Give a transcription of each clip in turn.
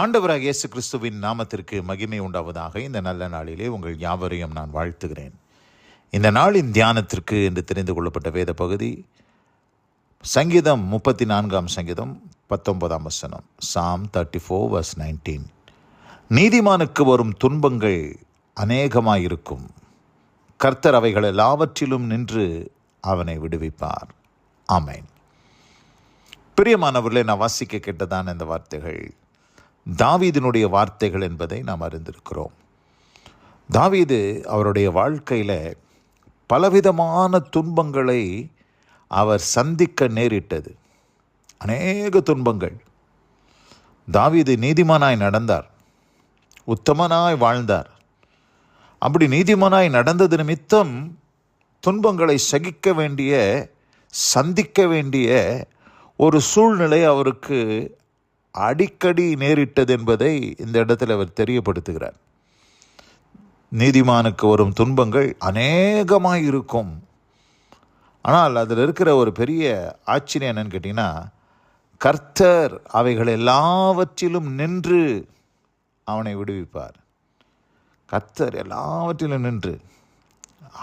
ஆண்டவராக இயேசு கிறிஸ்துவின் நாமத்திற்கு மகிமை உண்டாவதாக இந்த நல்ல நாளிலே உங்கள் யாவரையும் நான் வாழ்த்துகிறேன். இந்த நாளின் தியானத்திற்கு என்று தெரிந்து கொள்ளப்பட்ட வேத பகுதி சங்கீதம் முப்பத்தி நான்காம் சங்கீதம் பத்தொன்பதாம் வசனம் psalm thirty four verse nineteen நீதிமானுக்கு வரும் துன்பங்கள் அநேகமாயிருக்கும். கர்த்தர் அவைகள் எல்லாவற்றிலும் நின்று அவனை விடுவிப்பார். ஆமேன். பிரியமானவர்களே நான் வாசிக்க கேட்டதான இந்த வார்த்தைகள் தாவீதினுடைய வார்த்தைகள் என்பதை நாம் அறிந்திருக்கிறோம். தாவீது அவருடைய வாழ்க்கையில் பலவிதமான துன்பங்களை அவர் சந்திக்க நேரிட்டது. அநேக துன்பங்கள். தாவீது நீதிமானாய் நடந்தார். உத்தமனாய் வாழ்ந்தார். அப்படி நீதிமானாய் நடந்தது நிமித்தம் துன்பங்களை சகிக்க வேண்டிய சந்திக்க வேண்டிய ஒரு சூழ்நிலை அவருக்கு அடிக்கடி நேரிட்டது என்பதை இந்த இடத்துல அவர் தெரியப்படுத்துகிறார். நீதிமானுக்கு வரும் துன்பங்கள் அநேகமாக இருக்கும். ஆனால் அதில் இருக்கிற ஒரு பெரிய ஆச்சரியம் என்னன்னு கேட்டிங்கன்னா கர்த்தர் அவைகள் எல்லாவற்றிலும் நின்று அவனை விடுவிப்பார். கர்த்தர் எல்லாவற்றிலும் நின்று.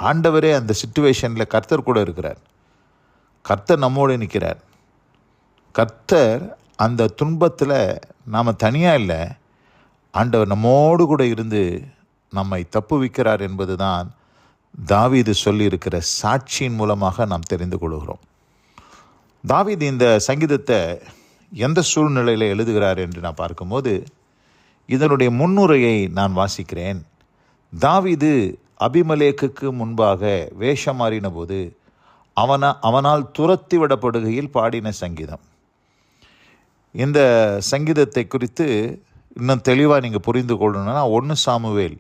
ஆண்டவரே அந்த சுச்சுவேஷனில் கர்த்தர் கூட இருக்கிறார். கர்த்தர் நம்மோடு நிற்கிறார். கர்த்தர் அந்த துன்பத்தில் நாம் தனியாக இல்லை. ஆண்டவர் நம்மோடு கூட இருந்து நம்மை தப்புவிக்கிறார் என்பது தான் தாவீது சொல்லியிருக்கிற சாட்சியின் மூலமாக நாம் தெரிந்து கொள்கிறோம். தாவீது இந்த சங்கீதத்தை எந்த சூழ்நிலையில் எழுதுகிறார் என்று நான் பார்க்கும்போது இதனுடைய முன்னுரையை நான் வாசிக்கிறேன். தாவீது அபிமலேக்குக்கு முன்பாக வேஷம் மாறின போது அவன அவனால் துரத்தி விடப்படுகையில் பாடின சங்கீதம். இந்த சங்கீதத்தை குறித்து இன்னும் தெளிவாக நீங்கள் புரிந்து கொள்ளணும்னா ஒன்று சாமுவேல்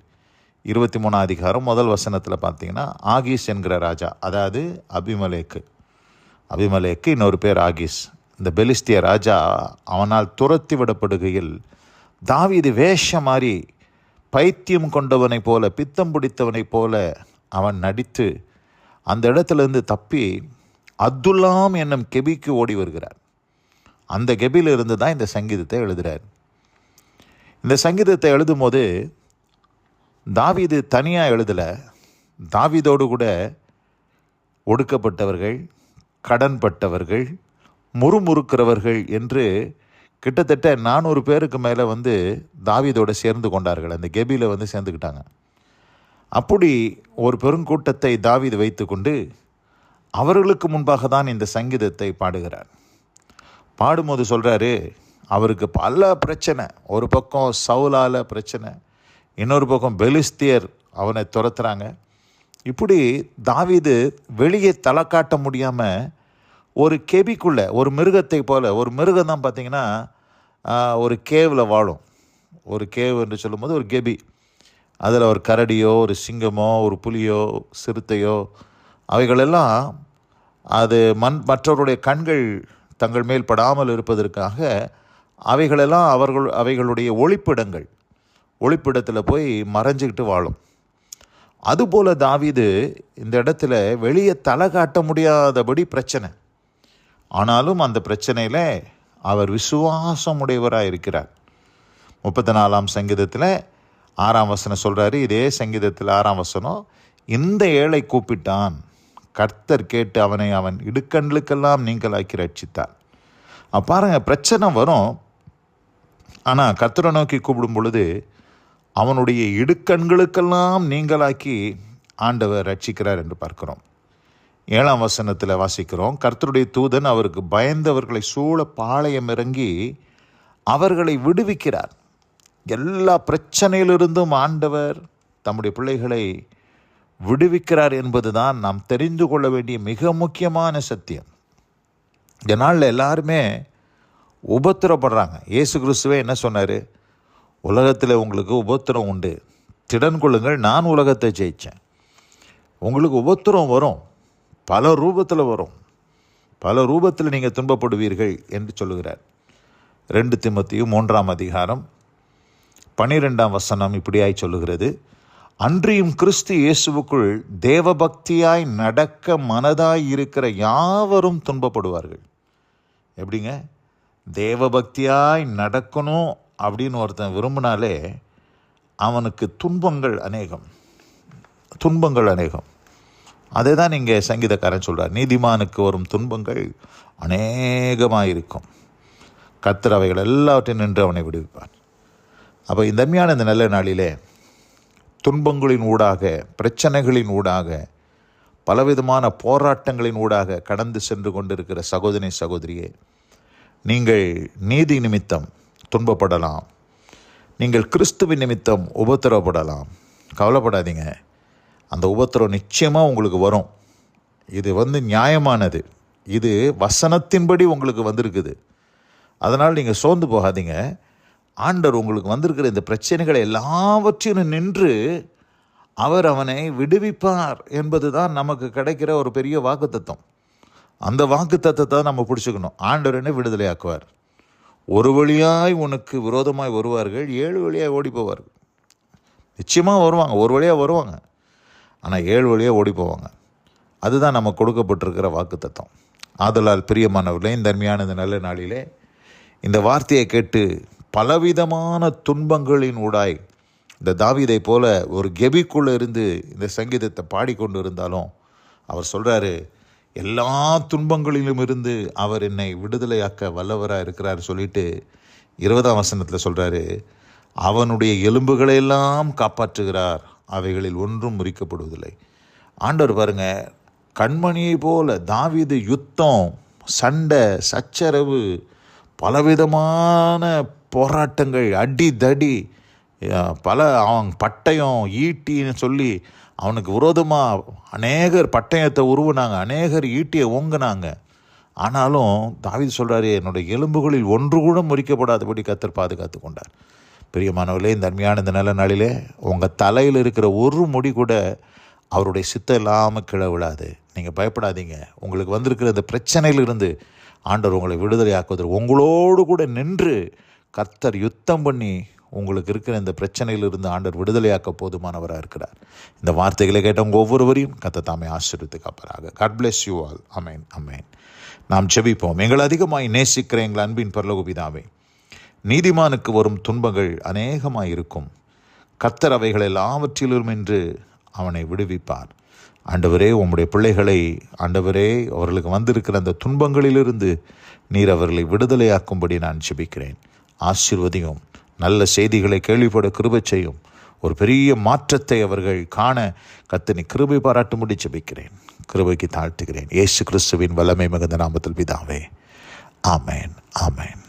இருபத்தி மூணாம் அதிகாரம் முதல் வசனத்தில் பார்த்தீங்கன்னா ஆகீஸ் என்கிற ராஜா அதாவது அபிமலேக்கு. அபிமலேக்கு இன்னொரு பேர் ஆகீஸ். இந்த பெலிஸ்திய ராஜா அவனால் துரத்தி விடப்படுகையில் தாவிது வேஷம் மாறி பைத்தியம் கொண்டவனைப் போல பித்தம் பிடித்தவனைப் போல அவன் நடித்து அந்த இடத்துலேருந்து தப்பி அப்துல்லாம் என்னும் கெபிக்கு ஓடி வருகிறார். அந்த கெபிலிருந்து தான் இந்த சங்கீதத்தை எழுதுகிறார் இந்த சங்கீதத்தை எழுதும் போது தாவீது தனியாக எழுதலை. தாவிதோடு கூட ஒடுக்கப்பட்டவர்கள் கடன்பட்டவர்கள் முறுமுறுக்கிறவர்கள் என்று கிட்டத்தட்ட நானூறு பேருக்கு மேலே வந்து தாவீதோடு சேர்ந்து கொண்டார்கள். அந்த கெபியில் வந்து சேர்ந்துக்கிட்டாங்க. அப்படி ஒரு பெருங்கூட்டத்தை தாவீது வைத்துக்கொண்டு அவர்களுக்கு முன்பாக தான் இந்த சங்கீதத்தை பாடுகிறார். பாடும்போது சொல்கிறாரு அவருக்கு பல பிரச்சனை. ஒரு பக்கம் சவுலால் பிரச்சனை இன்னொரு பக்கம் பெலிஸ்தியர் அவனை துரத்துறாங்க. இப்படி தாவிது வெளியே தலை காட்ட முடியாமல் ஒரு கெபிக்குள்ளே ஒரு மிருகத்தை போல் ஒரு மிருகம் தான் பார்த்திங்கன்னா ஒரு கேவில் வாழும். ஒரு கேவ் என்று சொல்லும்போது ஒரு கெபி. அதில் ஒரு கரடியோ ஒரு சிங்கமோ ஒரு புலியோ சிறுத்தையோ அவைகளெல்லாம் அது மண் மற்றவருடைய கண்கள் தங்கள் மேல் படாமல் இருப்பதற்காக அவைகளெல்லாம் அவர்கள் அவைகளுடைய ஒளிப்பிடங்கள் ஒளிப்பிடத்தில் போய் மறைஞ்சிக்கிட்டு வாழும். அதுபோல் தாவிது இந்த இடத்துல வெளியே தலை காட்ட முடியாதபடி பிரச்சனை. ஆனாலும் அந்த பிரச்சனையில் அவர் விசுவாசம் உடையவராக இருக்கிறார். முப்பத்தி நாலாம் சங்கீதத்தில் ஆறாம் வசனம் சொல்கிறாரு இதே சங்கீதத்தில் ஆறாம் வசனம் இந்த ஏழை கூப்பிட்டான் கர்த்தர் கேட்டு அவனை அவன் இடுக்கண்களுக்கெல்லாம் நீங்களாக்கி ரட்சித்தார் பாருங்க பிரச்சனை வரும். ஆனால் கர்த்தரை நோக்கி கூப்பிடும் பொழுது அவனுடைய இடுக்கண்களுக்கெல்லாம் நீங்களாக்கி ஆண்டவர் ரட்சிக்கிறார் என்று பார்க்கிறோம். ஏழாம் வசனத்தில் வாசிக்கிறோம் கர்த்தருடைய தூதன் அவருக்கு பயந்தவர்களை சூழ பாளையம் இறங்கி அவர்களை விடுவிக்கிறார். எல்லா பிரச்சனையிலிருந்தும் ஆண்டவர் தம்முடைய பிள்ளைகளை விடுவிக்கிறார் என்பதுதான் நாம் தெரிந்து கொள்ள வேண்டிய மிக முக்கியமான சத்தியம். இதனால் எல்லாருமே உபத்திரப்படுறாங்க. இயேசு கிறிஸ்துவே என்ன சொன்னார்? உலகத்தில் உங்களுக்கு உபத்திரம் உண்டு. திடன் கொள்ளுங்கள் நான் உலகத்தை ஜெயித்தேன் உங்களுக்கு உபத்திரம் வரும். பல ரூபத்தில் வரும். பல ரூபத்தில் நீங்கள் துன்பப்படுவீர்கள் என்று சொல்லுகிறார். ரெண்டு திமத்தியும் மூன்றாம் அதிகாரம் பனிரெண்டாம் வசனம் இப்படியாய் சொல்லுகிறது. அன்றியும் கிறிஸ்து இயேசுவுக்குள் தேவபக்தியாய் நடக்க மனதாய் இருக்கிற யாவரும் துன்பப்படுவார்கள். எப்படிங்க? தேவபக்தியாய் நடக்கணும் அப்படின்னு ஒருத்தன் விரும்பினாலே அவனுக்கு துன்பங்கள் அநேகம். துன்பங்கள் அநேகம். அதே தான் இங்கே சங்கீதக்காரன் சொல்கிறார் நீதிமானுக்கு வரும் துன்பங்கள் அநேகமாக இருக்கும். கத்திரவைகள் எல்லாவற்றையும் நின்று அவனை விடுவிப்பான் அப்போ இந்த இந்த நல்ல நாளிலே துன்பங்களின் ஊடாக பிரச்சனைகளின் ஊடாக பலவிதமான போராட்டங்களின் ஊடாக கடந்து சென்று கொண்டிருக்கிற சகோதரி சகோதரியே நீங்கள் நீதி நிமித்தம் துன்பப்படலாம். நீங்கள் கிறிஸ்துவின் நிமித்தம் உபத்திரவப்படலாம். கவலைப்படாதீங்க. அந்த உபத்திரம் நிச்சயமாக உங்களுக்கு வரும். இது வந்து நியாயமானது. இது வசனத்தின்படி உங்களுக்கு வந்திருக்குது. அதனால் நீங்கள் சோர்ந்து போகாதீங்க. ஆண்டவர் உங்களுக்கு வந்திருக்கிற இந்த பிரச்சனைகளை எல்லாவற்றையும் நின்று அவர் அவனை விடுவிப்பார் என்பது தான் நமக்கு கிடைக்கிற ஒரு பெரிய வாக்குத்தத்தம். அந்த வாக்குத்தத்தத்தை நம்ம பிடிச்சிக்கணும். ஆண்டவர் என்ன விடுதலையாக்குவார். ஒரு வழியாய் உனக்கு விரோதமாய் வருவார்கள் ஏழு வழியாய் ஓடி போவார்கள். நிச்சயமாக வருவாங்க ஒரு வழியாக வருவாங்க. ஆனால் ஏழு வழியாக ஓடி போவாங்க. அதுதான் நம்ம கொடுக்கப்பட்டிருக்கிற வாக்குத்தத்தம். ஆதலால் பிரியமானவர்களே இந்த அருமையான இந்த நல்ல நாளிலே இந்த வார்த்தையை கேட்டு பலவிதமான துன்பங்களின் ஊடாய் இந்த தாவிதை போல ஒரு கெபிக்குள்ளே இருந்து இந்த சங்கீதத்தை பாடிக்கொண்டு இருந்தாலும் அவர் சொல்கிறாரு எல்லா துன்பங்களிலும் இருந்து அவர் என்னை விடுதலையாக்க வல்லவராக இருக்கிறார் சொல்லிட்டு இருபதாம் வசனத்தில் சொல்கிறாரு அவனுடைய எலும்புகளையெல்லாம் காப்பாற்றுகிறார் அவைகளில் ஒன்றும் முறிக்கப்படுவதில்லை. ஆண்டவர் பாருங்க கண்மணியை போல தாவிது யுத்தம் சண்டை சச்சரவு பலவிதமான போராட்டங்கள் அடி தடி பல அவன் பட்டயம் ஈட்டின்னு சொல்லி அவனுக்கு விரோதமாக அநேகர் பட்டயத்தை உருவினாங்க அநேகர் ஈட்டியை ஓங்கினாங்க. ஆனாலும் தாவி சொல்கிறாரு என்னுடைய எலும்புகளில் ஒன்று கூட முறிக்கப்படாதபடி கத்தர் பாதுகாத்து கொண்டார். பிரியமானவர்களே இந்த அருமையான இந்த நல்ல நாளிலே உங்கள் தலையில் இருக்கிற ஒரு முடி கூட அவருடைய சித்தம் இல்லாமல் கீழே விழாது. நீங்கள் பயப்படாதீங்க. உங்களுக்கு வந்திருக்கிற இந்த பிரச்சனையிலிருந்து ஆண்டவர் உங்களை விடுதலை ஆக்குவதற்கு உங்களோடு கூட நின்று கர்த்தர் யுத்தம் பண்ணி உங்களுக்கு இருக்கிற இந்த பிரச்சனையிலிருந்து ஆண்டர் விடுதலையாக்க போதுமானவராக இருக்கிறார். இந்த வார்த்தைகளை கேட்டவங்க ஒவ்வொருவரையும் கத்த தாமே ஆசிரியத்து காப்பராக God bless you all amen amen நாம் செபிப்போம் எங்கள் அதிகமாய் நேசிக்கிற எங்கள் அன்பின் பரலோகபிதாவே நீதிமானுக்கு வரும் துன்பங்கள் அநேகமாக இருக்கும். கர்த்தர் அவைகள் எல்லாவற்றிலும் என்று அவனை விடுவிப்பார். ஆண்டவரே உம்முடைய பிள்ளைகளை ஆண்டவரே அவர்களுக்கு வந்திருக்கிற அந்த துன்பங்களிலிருந்து நீர் அவர்களை விடுதலையாக்கும்படி நான் செபிக்கிறேன் ஆசீர்வதியும். நல்ல செய்திகளை கேள்விப்பட கிருபை செய்யும். ஒரு பெரிய மாற்றத்தை அவர்கள் காண கத்தனை கிருபை பாராட்டும்படி ஜெபிக்கிறேன். கிருபைக்கு தாழ்த்துகிறேன். இயேசு கிறிஸ்துவின் வல்லமை மிகுந்த நாமத்தில் பிதாவே. ஆமேன். ஆமேன்.